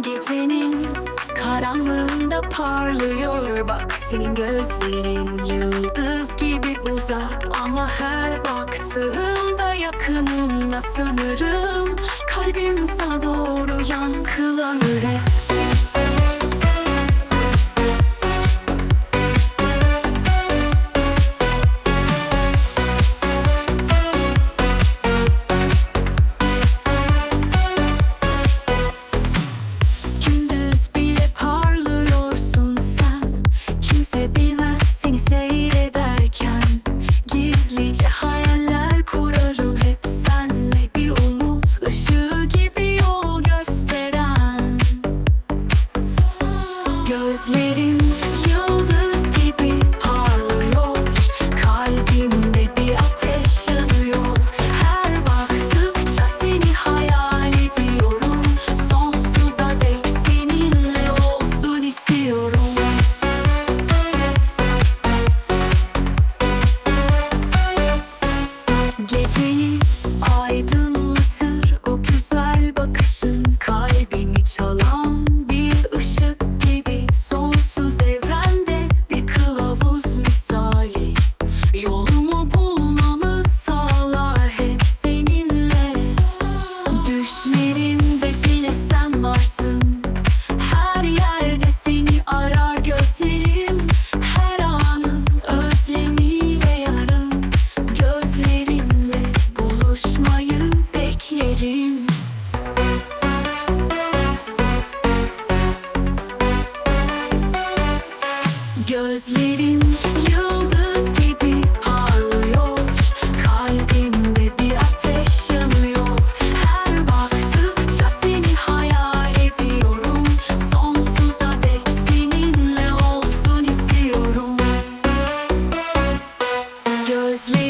Gecenin karanlığında parlıyor. Bak senin gözlerin yıldız gibi uzak. Ama her baktığımda yakınımda sanırım Kalbim sana doğru yankılanır hep.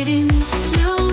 waiting. You